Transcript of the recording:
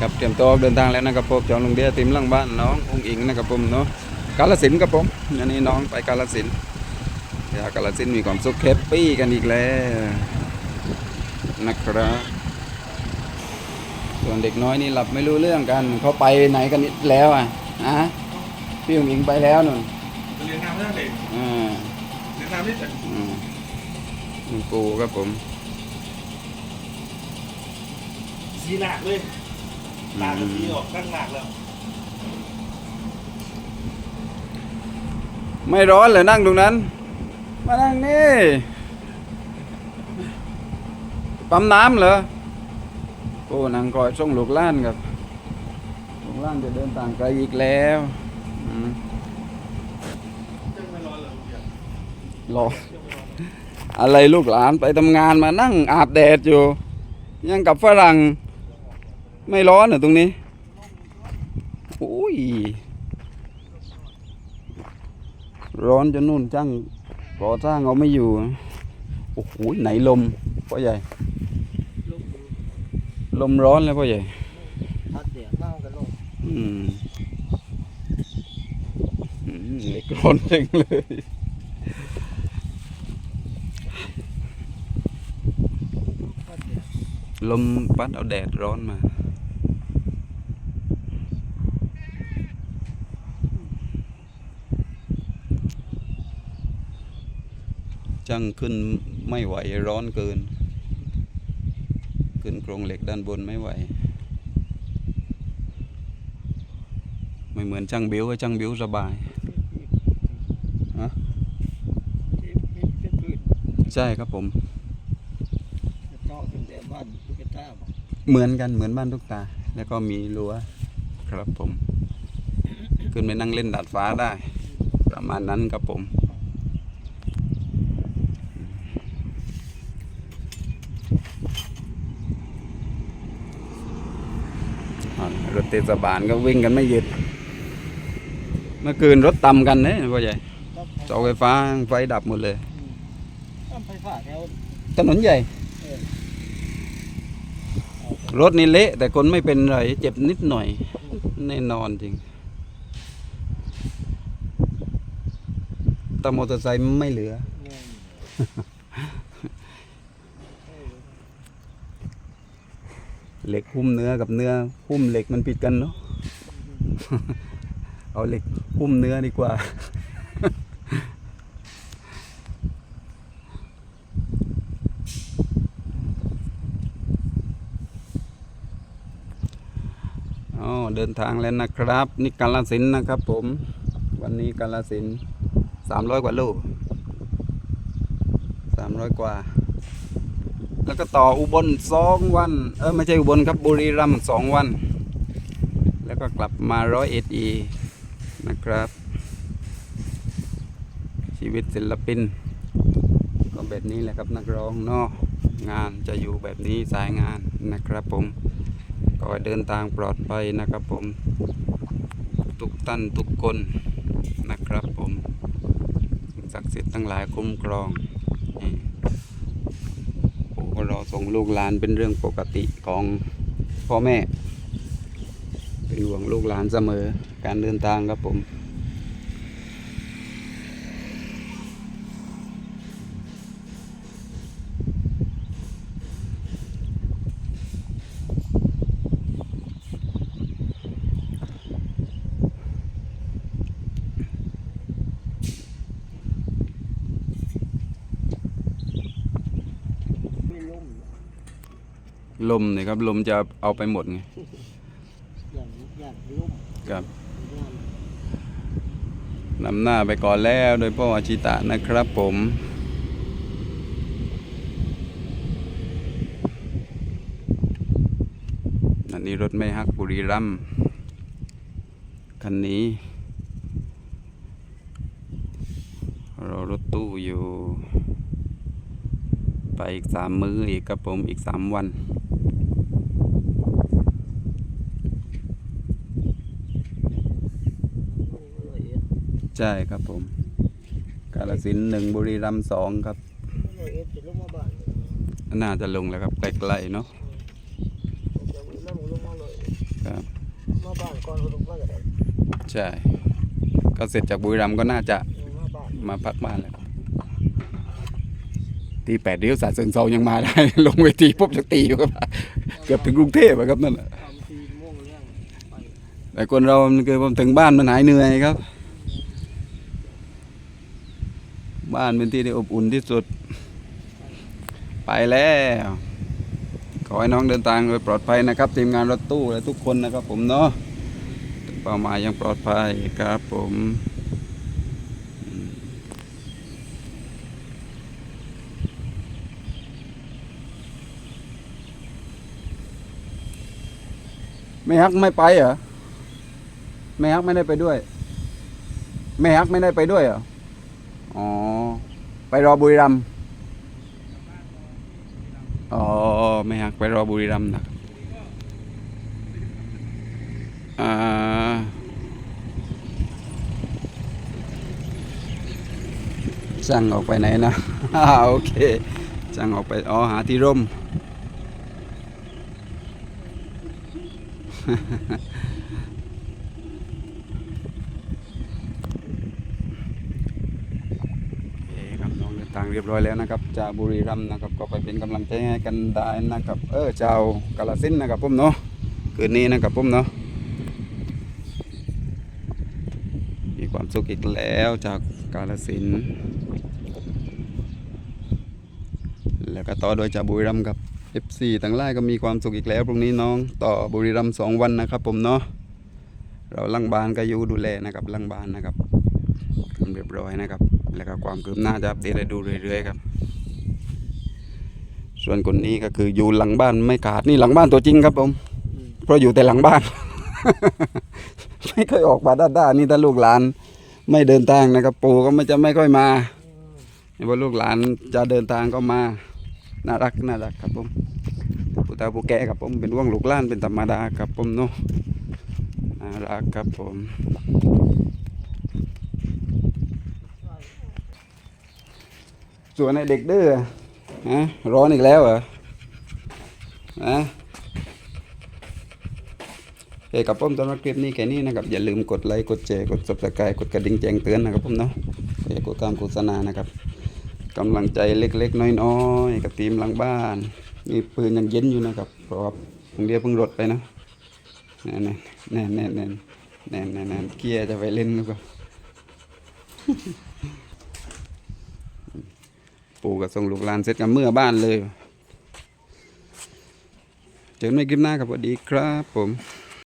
ครับเตรียมตัวออกเดินทางแล้วนะครับผมจองลงเดียติมหลังบ้านน้ององอิงนะครับผมเนาะกาลสินธุ์ครับผมอันนี้น้องไปกาลสินธุ์อยากกาลสินธุ์มีความสุขแฮปปี้กันอีกแล้วนะครับส่วนเด็กน้อยนี่หลับไม่รู้เรื่องกันเขาไปไหนกันแล้วอะอะพี่องอิงไปแล้วนุ่นเรียนน้ำไม่ได้เลยอ่าเรียนน้ำนี่จะอืมคุณปูครับผมสีหนักเลย ตาจะสีออกตั้งหนักแล้วไม่ร้อนเลยนั่งตรงนั้น มานั่งนี่ปั๊มน้ำเหรอโอ้นางคอยส่งลูกหล้านครับลูกหล้านจะเดินต่างไกลอีกแล้วร้อนเลยเดี๋ยวรออะไรลูกหลานไปทำงานมานั่งอาบแดดอยู่ ยังกับฝรั่ง ไม่ร้อนเหรอตรงนี้โอ้ย ร้อนจนนู่นจ้างก่อสร้างเอาไม่อยู่ โอ้โหไหนลมพ่อใหญ่ ลมร้อนเลยพ่อใหญ่พัดเดี๋ยวนั่งกันลงอืมอืมเหล็กร้อนจังเลยพัดเดี๋ยวลมพัดเอาแดดร้อนมา จังขึ้นไม่ไหวร้อนเกิน ขึ้นโครงเหล็กด้านบนไม่ไหว ไม่เหมือนช่างบิ้วก็ช่างบิ้วสบายฮะใช่ครับผมเจาะตั้งแต่บ้านตุ๊กตาบอกเหมือนกันเหมือนบ้านทุกตา แล้วก็มีรั้วครับผม ขึ้นไปนั่งเล่นดาดฟ้าได้ ประมาณนั้นครับผม อ่า รถเทศบาลก็วิ่งกันไม่หยุด เมื่อคืนรถต่ำกันเนี่ยพ่อใหญ่เสาไฟฟ้าไฟดับหมดเลยไฟฟ้าแถวถนนใหญ่ รถนี่เละ แต่คนไม่เป็นไร เจ็บนิดหน่อย แน่นอนจริงแต่มอเตอร์ไซค์ไม่เหลือ แน่นเออ เหล็กหุ้มเนื้อกับเนื้อหุ้มเหล็กมันผิดกันเนาะเอาเหล็กหุ้มเนื้อดีกว่าอ๋อเดินทางแล้วนะครับ นี่กาลสินนะครับผม วันนี้กาลสินสามร้อยกว่าลูกสามร้อยกว่า แล้วก็ต่ออุบลสองวัน เออไม่ใช่อุบลครับบุรีรัมย์สองวัน แล้วก็กลับมาร้อยเอ็ดอีนะครับ ชีวิตศิลปิน ก็แบบนี้แหละครับนักร้องเนาะงานจะอยู่แบบนี้สายงานนะครับผมก็เดินทางปลอดภัยนะครับผม ทุกท่านทุกคนนะครับผม ศักดิ์สิทธิ์ทั้งหลายคุ้มครอง รอส่งลูกหลานเป็นเรื่องปกติของพ่อแม่ เป็นห่วงลูกหลานเสมอการเดินทางครับผม ลมเนี่ยครับ ลมจะเอาไปหมดไงอย่างอย่างล่มครับงานนำหน้าไปก่อนแล้วโดยพ่ออาชิตะนะครับผมอันนี้รถไม่ฮักบุรีรัมย์คันนี้รอรถตู้อยู่ ไปอีกสามมื้ออีกครับผมอีกสามวัน ร้อยเอ็ด ใช่ครับผม กาลสินหนึ่งบุรีรัมย์สองครับ น่าจะลงแล้วครับใกลๆเนาะใช่ก็เสร็จจากบุรีรัมย์ก็น่าจะมาพักบ้านแล้วตีแปดเดียวสายเซิงเซายังมาได้ ลงเวทีปุ๊บจะตีอยู่ครับ เกือบถึงกรุงเทพครับนั่นแหละแต่คนเรามันคือผมถึงบ้านมันหายเหนื่อยครับ บ้านเป็นที่ที่อบอุ่นที่สุด ไปแล้ว ขอให้น้องเดินทางโดยปลอดภัยนะครับ ทีมงานรถตู้และทุกคนนะครับ ผมเนาะเป้าหมายยังปลอดภัยครับผมมไม่ฮักไม่ไปเหรอไม่ฮักไม่ได้ไปด้วยไม่ฮักไม่ได้ไปด้วยเหรอ อ๋อ ไปรอบุรีรัมย์อ๋อไม่หักไปรอบุรีรัมย์นะครับอ่าสั่งออกไปไหนนะโอเคสั่งออกไปอ๋อหาที่ร่ม โอเคครับน้อง เรียบร้อยแล้วนะครับจากบุรีรัมย์นะครับก็ไปเป็นกำลังใจให้กันได้นะครับ เออชากาลสินนะครับผมเนาะคืนนี้นะครับผมเนาะมีความสุขอีกแล้วจากกาลสินแล้วก็ต่อโดยจากบุรีรัมย์กับ FC ทั้งหลายก็มีความสุขอีกแล้วพรุ่งนี้น้องต่อบุรีรัมย์สองวันนะครับ ผมเนาะเราลังบานก็อยู่ดูแลนะครับลังบานนะครับเรียบร้อยนะครับ แล้วก็ความคืบหน้าจะอัปเดตให้ดูเรื่อยๆครับ ส่วนคนนี้ก็คืออยู่หลังบ้านไม่ขาดนี่หลังบ้านตัวจริงครับผม เพราะอยู่แต่หลังบ้าน ไม่ค่อยออกมาด้านๆนี่ถ้าลูกหลาน ไม่เดินทางนะครับ ปู่ก็ไม่จะไม่ค่อยมาพอลูกหลานจะเดินทางก็มาน่ารักน่ารักครับผมปู่ตาปู่แก่ครับผมเป็นว่วงลูกหล้านเป็นธรรมดาครับผมเนาะน่ารักครับผม ส่วนไอเด็กเด้อฮะร้อนอีกแล้วเหรอนะเอกับผมตอนรับคลิปนี้แค่นี้นะครับ อย่าลืมกดไลค์กดแชร์กด subscribe กดกระดิ่งแจ้งเตือนนะครับผมเนาะเอกดตามโฆษณานะครับกำลังใจเล็กๆ น้อยๆ กับทีมหลังบ้านนี่ปืนยังเย็นอยู่นะครับเพราะว่าผมเรียเพิ่งรถไปนะแน่นแน่นแน่นแน่นแน่นแน่นเกียร์จะไปเล่นนะครับ ปู่กับส่งลูกหลานเสร็จกันเมื่อบ้านเลย เจอกันใหม่คลิปหน้าครับสวัสดีครับผม